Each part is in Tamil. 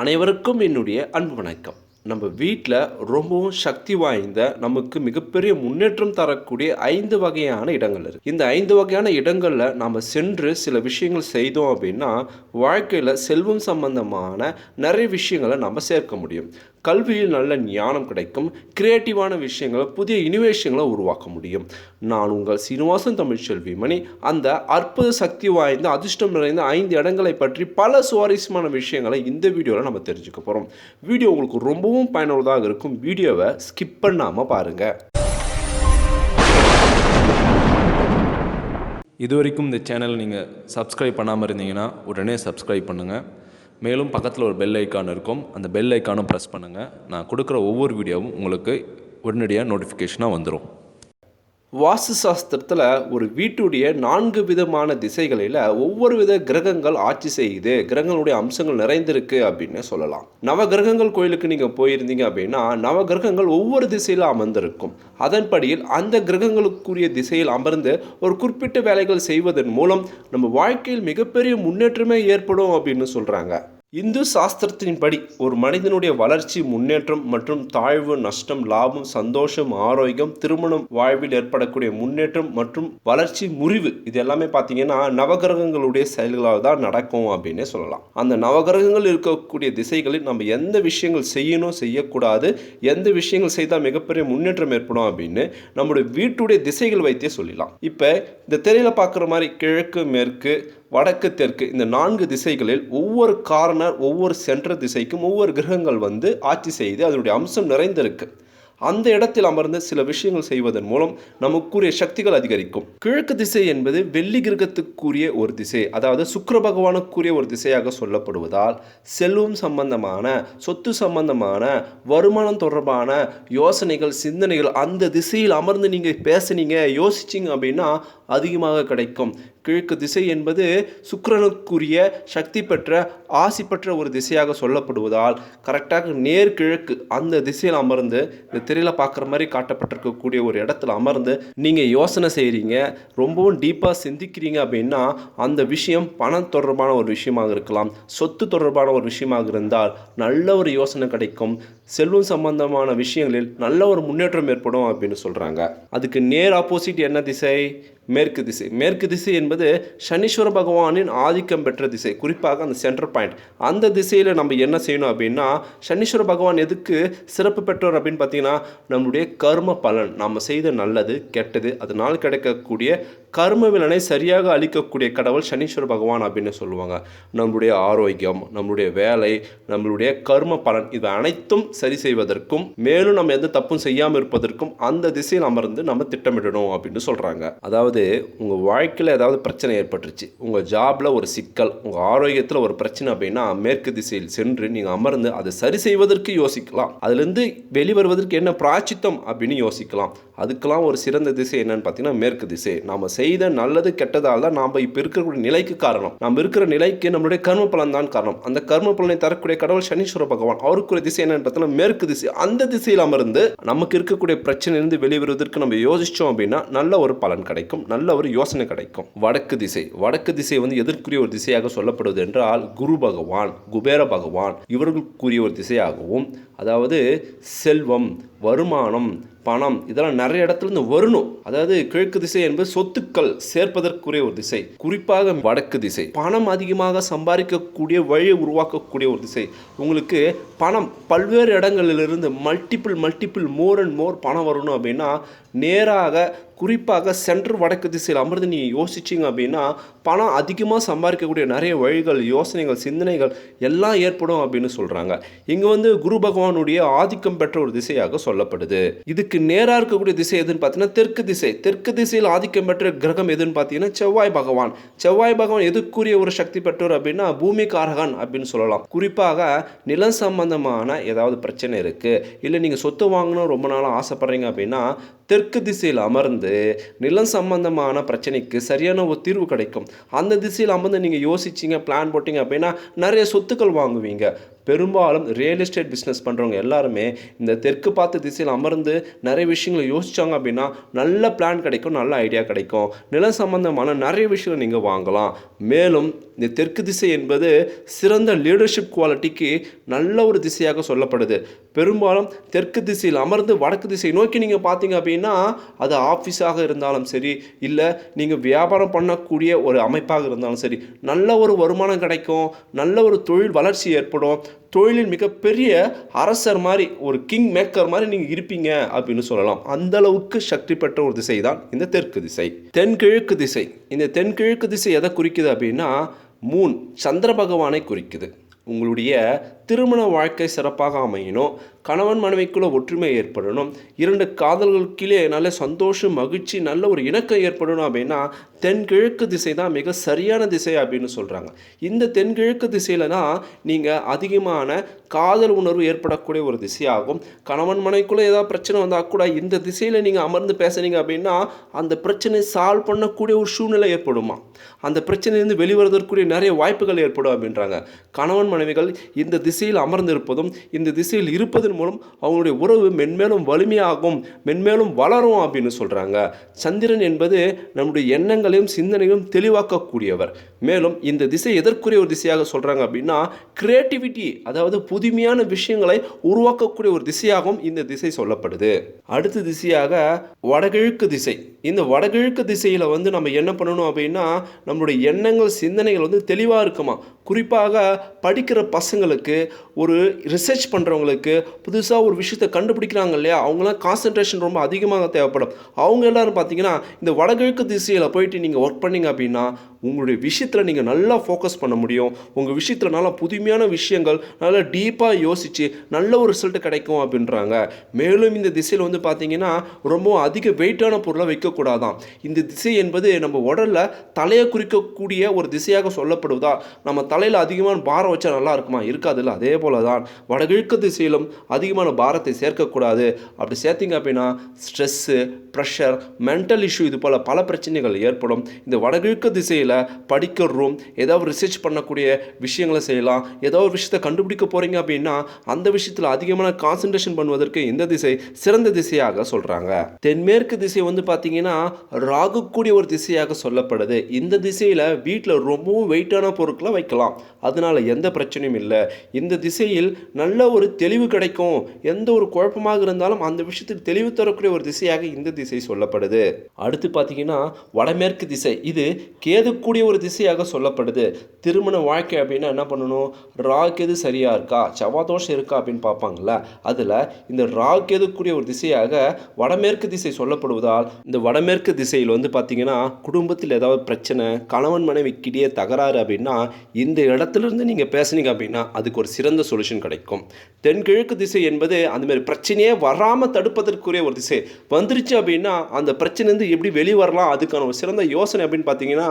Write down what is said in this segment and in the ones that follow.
அனைவருக்கும் என்னுடைய அன்பு வணக்கம். நம்ம வீட்டில் ரொம்பவும் சக்தி வாய்ந்த நமக்கு மிகப்பெரிய முன்னேற்றம் தரக்கூடிய ஐந்து வகையான இடங்கள் இருக்குது இந்த ஐந்து வகையான இடங்களில் நாம் சென்று சில விஷயங்கள் செய்தோம் அப்படின்னா வாழ்க்கையில் செல்வம் சம்பந்தமான நிறைய விஷயங்களை நம்ம சேர்க்க முடியும். கல்வியில் நல்ல ஞானம் கிடைக்கும் கிரியேட்டிவான விஷயங்களை புதிய இனிவேஷன்களை உருவாக்க முடியும். நான் உங்கள் சீனிவாசன் தமிழ்ச்செல்வி மணி அந்த அற்புத சக்தி வாய்ந்த அதிர்ஷ்டம் நிறைந்த ஐந்து இடங்களை பற்றி பல சுவாரஸ்யமான விஷயங்களை இந்த வீடியோவில் நம்ம தெரிஞ்சுக்க போகிறோம் வீடியோ உங்களுக்கு ரொம்பவும் பயனுள்ளதாக இருக்கும். வீடியோவை ஸ்கிப் பண்ணாமல் பாருங்கள் இது வரைக்கும் இந்த சேனலை நீங்கள் சப்ஸ்கிரைப் பண்ணாமல் இருந்தீங்கன்னா உடனே சப்ஸ்கிரைப் பண்ணுங்கள் மேலும் பக்கத்தில் ஒரு பெல் ஐக்கான் இருக்கும். அந்த பெல் ஐக்கானும் ப்ரெஸ் பண்ணுங்கள் நான் கொடுக்குற ஒவ்வொரு வீடியோவும் உங்களுக்கு உடனடியாக நோட்டிஃபிகேஷனாக வந்துடும் வாஸ்து சாஸ்திரத்தில் ஒரு வீட்டுடைய நான்கு விதமான திசைகளில் ஒவ்வொரு வித கிரகங்கள் ஆட்சி செய்யுது. கிரகங்களுடைய அம்சங்கள் நிறைந்திருக்கு அப்படின்னு சொல்லலாம். நவ கிரகங்கள் கோயிலுக்கு நீங்கள் போயிருந்தீங்க அப்படின்னா நவ கிரகங்கள் ஒவ்வொரு திசையில் அமர்ந்திருக்கும். அதன்படியில் அந்த கிரகங்களுக்குரிய திசையில் அமர்ந்து ஒரு குறிப்பிட்ட வேலைகள் செய்வதன் மூலம் நம்ம வாழ்க்கையில் மிகப்பெரிய முன்னேற்றமே ஏற்படும் அப்படின்னு சொல்கிறாங்க இந்து சாஸ்திரத்தின்படி ஒரு மனிதனுடைய வளர்ச்சி முன்னேற்றம் மற்றும் தாழ்வு நஷ்டம் லாபம் சந்தோஷம் ஆரோக்கியம் திருமணம் வாழ்வில் ஏற்படக்கூடிய முன்னேற்றம் மற்றும் வளர்ச்சி முறிவு இது எல்லாமே பார்த்தீங்கன்னா நவகிரகங்களுடைய செயல்களால் தான் நடக்கும் அப்படின்னே சொல்லலாம். அந்த நவகிரகங்கள் இருக்கக்கூடிய திசைகளில் நம்ம எந்த விஷயங்கள் செய்யணும் செய்யக்கூடாது எந்த விஷயங்கள் செய்தால் மிகப்பெரிய முன்னேற்றம் ஏற்படும் அப்படின்னு நம்முடைய வீட்டுடைய திசைகள் வைத்தே சொல்லலாம் இப்போ இந்த திரையில் பார்க்குற மாதிரி கிழக்கு மேற்கு வடக்கு தெற்கு இந்த நான்கு திசைகளில் ஒவ்வொரு கார்னர் ஒவ்வொரு சென்ற திசைக்கும் ஒவ்வொரு கிரகங்கள் வந்து ஆட்சி செய்து அதனுடைய அம்சம் நிறைந்திருக்கு. அந்த இடத்தில் அமர்ந்து சில விஷயங்கள் செய்வதன் மூலம் நமக்குரிய சக்திகள் அதிகரிக்கும். கிழக்கு திசை என்பது வெள்ளி கிரகத்துக்குரிய ஒரு திசை. அதாவது சுக்கர பகவானுக்குரிய ஒரு திசையாக சொல்லப்படுவதால் செல்வம் சம்பந்தமான சொத்து சம்பந்தமான வருமானம் தொடர்பான யோசனைகள் சிந்தனைகள் அந்த திசையில் அமர்ந்து நீங்கள் பேசுனீங்க யோசிச்சிங்க அப்படின்னா அதிகமாக கிடைக்கும். கிழக்கு திசை என்பது சுக்கரனுக்குரிய சக்தி பெற்ற ஆசி பெற்ற ஒரு திசையாக சொல்லப்படுவதால் கரெக்டாக நேர் கிழக்கு அந்த திசையில் அமர்ந்து இந்த திரையில் பார்க்குற மாதிரி காட்டப்பட்டிருக்கக்கூடிய ஒரு இடத்துல அமர்ந்து நீங்கள் யோசனை செய்கிறீங்க ரொம்பவும் டீப்பாக சிந்திக்கிறீங்க அப்படின்னா அந்த விஷயம் பணம் தொடர்பான ஒரு விஷயமாக இருக்கலாம் சொத்து தொடர்பான ஒரு விஷயமாக இருந்தால் நல்ல ஒரு யோசனை கிடைக்கும். செல்வம் சம்பந்தமான விஷயங்களில் நல்ல ஒரு முன்னேற்றம் ஏற்படும் அப்படின்னு சொல்கிறாங்க அதுக்கு நேர் ஆப்போசிட் என்ன திசை? மேற்கு திசை. மேற்கு திசை என்பது சனீஸ்வர பகவானின் ஆதிக்கம் பெற்ற திசை. குறிப்பாக அந்த சென்டர் பாயிண்ட் அந்த திசையில் நம்ம என்ன செய்யணும் அப்படின்னா சனீஸ்வர பகவான் எதுக்கு சிறப்பு பெற்றோர் அப்படின்னு பார்த்தீங்கன்னா நம்மளுடைய கர்ம பலன். நம்ம செய்த நல்லது கெட்டது அதனால் கிடைக்கக்கூடிய கர்ம விலனை சரியாக அளிக்கக்கூடிய கடவுள் சனீஸ்வர பகவான் அப்படின்னு சொல்லுவாங்க. நம்மளுடைய ஆரோக்கியம் நம்மளுடைய வேலை நம்மளுடைய கர்ம பலன் இது அனைத்தும் சரி செய்வதற்கும் மேலும் நம்ம எந்த தப்பும் செய்யாமல் இருப்பதற்கும் அந்த திசையில் அமர்ந்து நம்ம திட்டமிடணும் அப்படின்னு சொல்கிறாங்க அதாவது உங்கள் வாழ்க்கையில் ஏதாவது பிரச்சனை ஏற்பட்டுருச்சு. உங்கள் ஜாபில் ஒரு சிக்கல் உங்கள் ஆரோக்கியத்தில் ஒரு பிரச்சனை அப்படின்னா மேற்கு திசையில் சென்று நீங்கள் அமர்ந்து அதை சரி செய்வதற்கு யோசிக்கலாம். அதுலேருந்து வெளிவருவதற்கு என்ன பிராச்சித்தம் அப்படின்னு யோசிக்கலாம். அதுக்கெல்லாம் ஒரு சிறந்த திசை என்னன்னு பார்த்தீங்கன்னா மேற்கு திசை. நாம் செய்த நல்லது கெட்டதால் தான் நாம் இப்போ இருக்கக்கூடிய நிலைக்கு காரணம். நம்ம இருக்கிற நிலைக்கு நம்மளுடைய கர்ம பலன் தான் காரணம். அந்த கர்ம பலனை தரக்கூடிய கடவுள் சனீஸ்வர பகவான் அவருக்குரிய திசை என்னன்னு பார்த்தீங்கன்னா மேற்கு திசை அந்த திசையில் அமர்ந்து நமக்கு இருக்கக்கூடிய பிரச்சனையிலிருந்து வெளிவருவதற்கு நம்ம யோசிச்சோம் அப்படின்னா நல்ல ஒரு பலன் கிடைக்கும் நல்ல ஒரு யோசனை கிடைக்கும். வடக்கு திசை வடக்கு திசை வந்து எதற்குரிய ஒரு திசையாக சொல்லப்படுவது என்றால் குரு பகவான் குபேர பகவான் இவர்களுக்குரிய ஒரு திசையாகவும் அதாவது செல்வம் வருமானம் பணம் இதெல்லாம் நிறைய இடத்துல இருந்து வரணும். அதாவது கிழக்கு திசை என்பது சொத்துக்கள் சேர்ப்பதற்குரிய ஒரு திசை. குறிப்பாக வடக்கு திசை. பணம் அதிகமாக சம்பாதிக்கக்கூடிய வழியை உருவாக்கக்கூடிய ஒரு திசை. உங்களுக்கு பணம் பல்வேறு இடங்களிலிருந்து multiple multiple more and more பணம் வரணும் அப்படின்னா நேராக குறிப்பாக சென்ட்ரு வடக்கு திசையில் அமர்ந்து நீங்கள் யோசிச்சிங்க அப்படின்னா பணம் அதிகமாக சம்பாதிக்கக்கூடிய நிறைய வழிகள் யோசனைகள் சிந்தனைகள் எல்லாம் ஏற்படும் அப்படின்னு சொல்கிறாங்க இங்கே வந்து குரு பகவானுடைய ஆதிக்கம் பெற்ற ஒரு திசையாக சொல்லப்படுது. இதுக்கு நேராக இருக்கக்கூடிய திசை எதுன்னு பார்த்தீங்கன்னா தெற்கு திசை. தெற்கு திசையில் ஆதிக்கம் பெற்ற கிரகம் எதுன்னு பார்த்தீங்கன்னா செவ்வாய் பகவான். செவ்வாய் பகவான் எதுக்குரிய ஒரு சக்தி பெற்றோர் அப்படின்னா பூமி காரகன் அப்படின்னு சொல்லலாம். குறிப்பாக நிலம் சம்பந்தமான ஏதாவது பிரச்சனை இருக்குது இல்லை நீங்கள் சொத்து வாங்கணும் ரொம்ப நாளாக ஆசைப்பட்றீங்க அப்படின்னா தெற்கு திசையில் அமர்ந்து நிலம் சம்பந்தமான பிரச்சனைக்கு சரியான ஒரு தீர்வு கிடைக்கும். அந்த திசையில் அமர்ந்து நீங்கள் யோசிச்சிங்க பிளான் போட்டிங்க அப்படின்னா நிறைய சொத்துக்கள் வாங்குவீங்க. பெரும்பாலும் ரியல் எஸ்டேட் பிஸ்னஸ் பண்ணுறவங்க எல்லாருமே இந்த தெற்கு பார்த்த திசையில் அமர்ந்து நிறைய விஷயங்களை யோசிச்சாங்க அப்படின்னா நல்ல பிளான் கிடைக்கும் நல்ல ஐடியா கிடைக்கும். நிலம் சம்பந்தமான நிறைய விஷயங்கள் நீங்கள் வாங்கலாம். மேலும் இந்த தெற்கு திசை என்பது சிறந்த லீடர்ஷிப் குவாலிட்டிக்கு நல்ல ஒரு திசையாக சொல்லப்படுது. பெரும்பாலும் தெற்கு திசையில் அமர்ந்து வடக்கு திசை நோக்கி நீங்கள் பார்த்தீங்க அப்படின்னா அது ஆஃபீஸாக இருந்தாலும் சரி இல்லை நீங்கள் வியாபாரம் பண்ணக்கூடிய ஒரு அமைப்பாக இருந்தாலும் சரி நல்ல ஒரு வருமானம் கிடைக்கும் நல்ல ஒரு தொழில் வளர்ச்சி ஏற்படும் தொழிலின் மிகப்பெரிய அரசர் மாதிரி ஒரு கிங் மேக்கர் மாதிரி நீங்கள் இருப்பீங்க அப்படின்னு சொல்லலாம். அந்த அளவுக்கு சக்தி பெற்ற ஒரு திசை தான் இந்த தெற்கு திசை. தென்கிழக்கு திசை. இந்த தென்கிழக்கு திசை எதை குறிக்குது அப்படின்னா மூன் சந்திர பகவானை குறிக்குது. உங்களுடைய திருமண வாழ்க்கை சிறப்பாக அமையணும். கணவன் மனைவிக்குள்ள ஒற்றுமை ஏற்படணும். இரண்டு காதல்களுக்கிலே நல்ல சந்தோஷம் மகிழ்ச்சி நல்ல ஒரு இணக்கம் ஏற்படணும் அப்படின்னா தென்கிழக்கு திசை தான் மிக சரியான திசை அப்படின்னு சொல்கிறாங்க இந்த தென்கிழக்கு திசையில் தான் நீங்கள் அதிகமான காதல் உணர்வு ஏற்படக்கூடிய ஒரு திசையாகும். கணவன் மனைவிக்குள்ளே ஏதாவது பிரச்சனை வந்தால் கூட இந்த திசையில் நீங்கள் அமர்ந்து பேசுனீங்க அப்படின்னா அந்த பிரச்சனை சால்வ் பண்ணக்கூடிய ஒரு சூழ்நிலை ஏற்படுமா? அந்த பிரச்சனையிலிருந்து வெளிவரதற்குரிய நிறைய வாய்ப்புகள் ஏற்படும் அப்படின்றாங்க. கணவன் மனைவிகள் இந்த திசை திசையில் அமர்ந்திருப்பதும் இந்த திசையில் இருப்பதன் மூலம் அவங்களுடைய உறவு மென்மேலும் வலிமையாகும் மென்மேலும் வளரும் அப்படின்னு சொல்கிறாங்க சந்திரன் என்பது நம்முடைய எண்ணங்களையும் சிந்தனையும் தெளிவாக்கக்கூடியவர். மேலும் இந்த திசை எதற்குரிய ஒரு திசையாக சொல்கிறாங்க அப்படின்னா கிரியேட்டிவிட்டி அதாவது புதுமையான விஷயங்களை உருவாக்கக்கூடிய ஒரு திசையாகவும் இந்த திசை சொல்லப்படுது. அடுத்த திசையாக வடகிழக்கு திசை. இந்த வடகிழக்கு திசையில் வந்து நம்ம என்ன பண்ணணும் அப்படின்னா நம்மளுடைய எண்ணங்கள் சிந்தனைகள் வந்து தெளிவாக இருக்குமா? குறிப்பாக படிக்கிற பசங்களுக்கு ஒரு ரிசர்ச் பண்ணுறவங்களுக்கு புதுசாக ஒரு விஷயத்தை கண்டுபிடிக்கிறாங்க இல்லையா? அவங்களாம் கான்சன்ட்ரேஷன் ரொம்ப அதிகமாக தேவைப்படும். அவங்க எல்லாரும் பார்த்தீங்கன்னா இந்த வடகிழக்கு திசையில் போயிட்டு நீங்கள் ஒர்க் பண்ணீங்க அப்படின்னா உங்களுடைய விஷயத்தில் நீங்கள் நல்லா ஃபோக்கஸ் பண்ண முடியும். உங்கள் விஷயத்தில் நல்லா புதுமையான விஷயங்கள் நல்லா டீப்பாக யோசித்து நல்ல ஒரு ரிசல்ட் கிடைக்கும் அப்படின்றாங்க. மேலும் இந்த திசையில் வந்து பார்த்தீங்கன்னா ரொம்ப அதிக வெயிட்டான பொருளை வைக்கக்கூடாதான். இந்த திசை என்பது நம்ம உடலில் தலையை குறிக்கக்கூடிய ஒரு திசையாக சொல்லப்படுவதா? நம்ம தலையில் அதிகமான பாரம் வச்சா நல்லா இருக்குமா? இருக்காதுல்ல. அதே போல தான் வடகிழக்கு திசையிலும் அதிகமான பாரத்தை சேர்க்கக்கூடாது. அப்படி சேர்த்திங்க அப்படின்னா ஸ்ட்ரெஸ்ஸு ப்ரெஷர் மென்டல் இஷ்யூ இது போல் பல பிரச்சனைகள் ஏற்படும். இந்த வடகிழக்கு திசையில் படிக்கிறோம் ஏதாவது ரிசர்ச் பண்ணக்கூடிய விஷயங்களை செய்யலாம். ஏதோ ஒரு விஷயத்தை கண்டுபிடிக்க போகிறீங்க அப்படின்னா அந்த விஷயத்தில் அதிகமான கான்சன்ட்ரேஷன் பண்ணுவதற்கு இந்த திசை சிறந்த திசையாக சொல்கிறாங்க தென்மேற்கு திசை வந்து பார்த்தீங்கன்னா ராகுக்கூடிய ஒரு திசையாக சொல்லப்படுது. இந்த திசையில் வீட்டில் ரொம்பவும் வெயிட்டான பொருட்களை வைக்கலாம். அதனால் எந்த பிரச்சனையும் இல்லை. இந்த திசையில் நல்ல ஒரு தெளிவு கிடைக்கும். எந்த ஒரு குழப்பமாக இருந்தாலும் அந்த விஷயத்தில் தெளிவு தரக்கூடிய ஒரு திசையாக இந்த திசை சொல்லப்படுது. அடுத்து பார்த்தீங்கன்னா வடமேற்கு திசை. இது கேதுக்கூடிய ஒரு திசையாக சொல்லப்படுது. திருமண வாழ்க்கை அப்படின்னா என்ன பண்ணணும்? ராகு சரியாக சரியா இருக்கா? செவ்வாதோஷம் இருக்கா அப்படின்னு பார்ப்பாங்கள அதில் இந்த ராகு ஒரு திசையாக வடமேற்கு திசை சொல்லப்படுவதால் இந்த வடமேற்கு திசையில் வந்து பார்த்தீங்கன்னா குடும்பத்தில் ஏதாவது பிரச்சனை கணவன் மனைவிக்கிடையே தகராறு அப்படின்னா இந்த இடத்துல இருந்து நீங்கள் பேசுனீங்க அப்படின்னா அதுக்கு ஒரு சிறந்த சொல்யூஷன் கிடைக்கும். தென்கிழக்கு திசை என்பது அந்தமாரி பிரச்சனையே வராமல் தடுப்பதற்குரிய ஒரு திசை. வந்துருச்சு அப்படின்னா அந்த பிரச்சனைலேருந்து எப்படி வெளியே வரலாம் அதுக்கான ஒரு சிறந்த யோசனை அப்படின்னு பார்த்தீங்கன்னா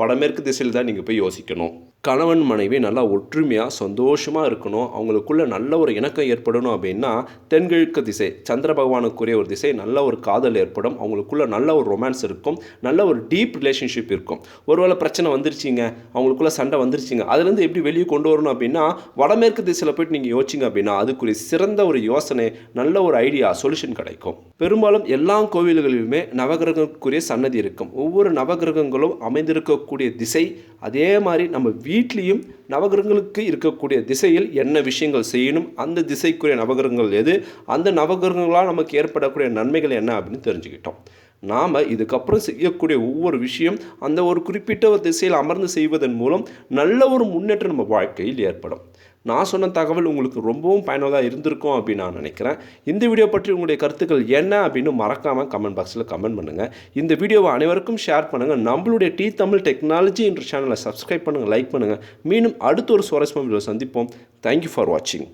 வடமேற்கு திசை திசையில் தான் நீங்கள் போய் யோசிக்கணும். கணவன் மனைவி நல்லா ஒற்றுமையாக சந்தோஷமாக இருக்கணும். அவங்களுக்குள்ள நல்ல ஒரு இணக்கம் ஏற்படணும் அப்படின்னா தென்கிழக்கு திசை சந்திர பகவானுக்குரிய ஒரு திசை நல்ல ஒரு காதல் ஏற்படும். அவங்களுக்குள்ள நல்ல ஒரு ரொமான்ஸ் இருக்கும். நல்ல ஒரு டீப் ரிலேஷன்ஷிப் இருக்கும். ஒருவேளை பிரச்சனை வந்துருச்சிங்க. அவங்களுக்குள்ள சண்டை வந்துருச்சிங்க. அதுலேருந்து எப்படி வெளியே கொண்டு வரணும் அப்படின்னா வடமேற்கு திசையில் போயிட்டு நீங்கள் யோசிச்சிங்க அப்படின்னா அதுக்குரிய சிறந்த ஒரு யோசனை நல்ல ஒரு ஐடியா சொல்யூஷன் கிடைக்கும். பெரும்பாலும் எல்லா கோவில்களிலுமே நவகிரகங்களுக்குரிய சன்னதி இருக்கும். ஒவ்வொரு நவகிரகங்களும் அமைந்திருக்கக்கூடிய திசை அதே மாதிரி நம்ம வீட்லேயும் நவகிரகங்களுக்கு இருக்கக்கூடிய திசையில் என்ன விஷயங்கள் செய்யணும் அந்த திசைக்குரிய நவகிரகங்கள் எது அந்த நவகிரகங்களால் நமக்கு ஏற்படக்கூடிய நன்மைகள் என்ன அப்படின்னு தெரிஞ்சுக்கிட்டோம். நாம் இதுக்கப்புறம் செய்யக்கூடிய ஒவ்வொரு விஷயம் அந்த ஒரு குறிப்பிட்ட ஒரு திசையில் அமர்ந்து செய்வதன் மூலம் நல்ல ஒரு முன்னேற்றம் நம்ம வாழ்க்கையில் ஏற்படும். நான் சொன்ன தகவல் உங்களுக்கு ரொம்பவும் பயனுள்ளதாக இருந்திருக்கும் அப்படின்னு நான் நினைக்கிறேன். இந்த வீடியோ பற்றி உங்களுடைய கருத்துக்கள் என்ன அப்படின்னு மறக்காமல் கமெண்ட் பாக்ஸில் கமெண்ட் பண்ணுங்கள் இந்த வீடியோவை அனைவருக்கும் ஷேர் பண்ணுங்கள் நம்மளுடைய டி தமிழ் டெக்னாலஜி என்ற சேனலை சப்ஸ்கிரைப் பண்ணுங்கள் லைக் பண்ணுங்கள் மீண்டும் அடுத்த ஒரு சுவாரஸ்யமான வீடியோ சந்திப்போம். தேங்க்யூ ஃபார் வாட்சிங்